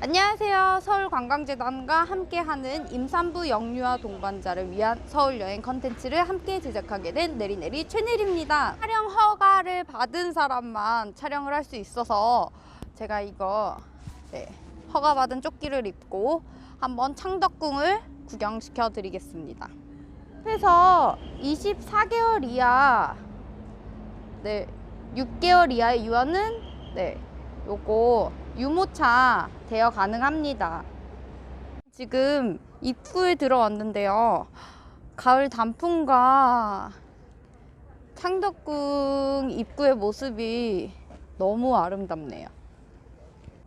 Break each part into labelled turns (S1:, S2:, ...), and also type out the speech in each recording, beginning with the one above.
S1: 안녕하세요. 서울관광재단과 함께하는 임산부 영유아 동반자를 위한 서울 여행 컨텐츠를 함께 제작하게 된 내리내리 최내리입니다. 촬영 허가를 받은 사람만 촬영을 할 수 있어서 제가 이거 네, 허가받은 조끼를 입고 한번 창덕궁을 구경시켜 드리겠습니다. 그래서 24개월 이하 네, 6개월 이하의 유아는 네, 요거 유모차 대여 가능합니다. 지금 입구에 들어왔는데요. 가을 단풍과 창덕궁 입구의 모습이 너무 아름답네요.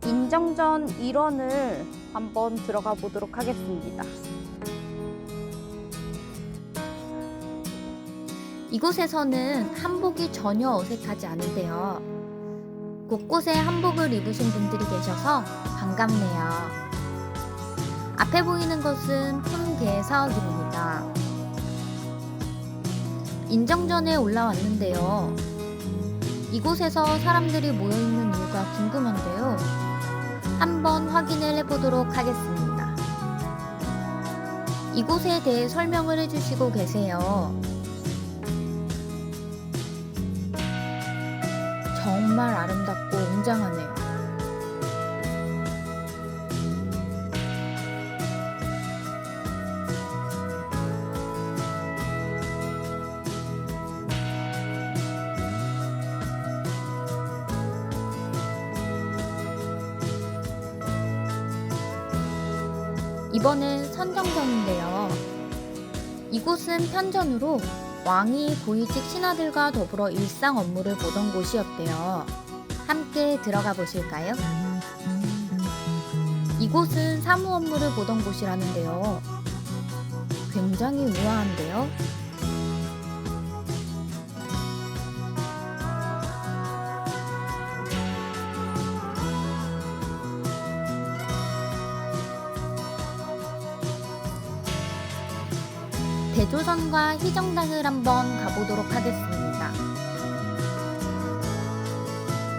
S1: 인정전 1원을 한번 들어가 보도록 하겠습니다.
S2: 이곳에서는 한복이 전혀 어색하지 않은데요. 곳곳에 한복을 입으신 분들이 계셔서 반갑네요. 앞에 보이는 것은 품계사역입니다. 인정전에 올라왔는데요. 이곳에서 사람들이 모여있는 이유가 궁금한데요. 한번 확인을 해보도록 하겠습니다. 이곳에 대해 설명을 해주시고 계세요. 정말 아름답고 웅장하네요. 이번엔 선정전인데요. 이곳은 편전으로 왕이 고위직 신하들과 더불어 일상 업무를 보던 곳이었대요. 함께 들어가 보실까요? 이곳은 사무 업무를 보던 곳이라는데요. 굉장히 우아한데요. 대조선과 희정당을 한번 가보도록 하겠습니다.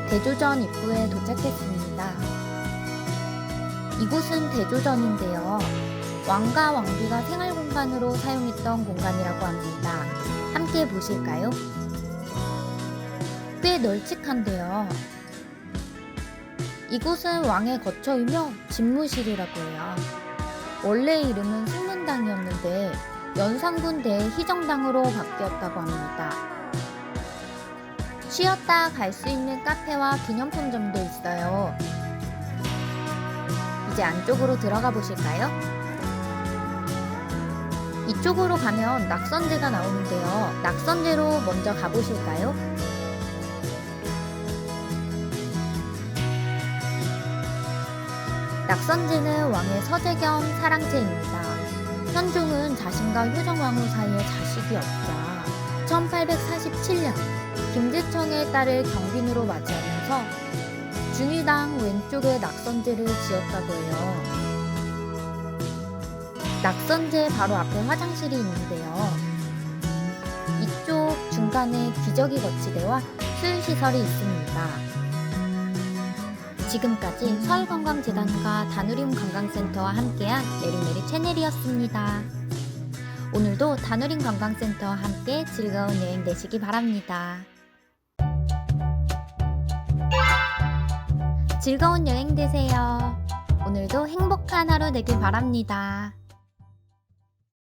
S2: 대조전 입구에 도착했습니다. 이곳은 대조전인데요. 왕과 왕비가 생활 공간으로 사용했던 공간이라고 합니다. 함께 보실까요? 꽤 널찍한데요. 이곳은 왕의 거처이며 집무실이라고 해요. 원래 이름은 승문당이었는데 연산군 대희정당으로 바뀌었다고 합니다. 쉬었다 갈 수 있는 카페와 기념품점도 있어요. 이제 안쪽으로 들어가 보실까요? 이쪽으로 가면 낙선제가 나오는데요. 낙선제로 먼저 가보실까요? 낙선제는 왕의 서재 겸 사랑제입니다. 현종은 자신과 효정왕후 사이에 자식이 없다. 1847년 김대청의 딸을 경빈으로 맞이하면서 중위당 왼쪽에 낙선제를 지었다고 해요. 낙선제 바로 앞에 화장실이 있는데요. 이쪽 중간에 기저귀 거치대와 수유시설이 있습니다. 지금까지 서울관광재단과 다누림 관광센터와 함께한 내리내리 채널이었습니다. 오늘도 다누림 관광센터와 함께 즐거운 여행 되시기 바랍니다. 즐거운 여행 되세요. 오늘도 행복한 하루 되길 바랍니다.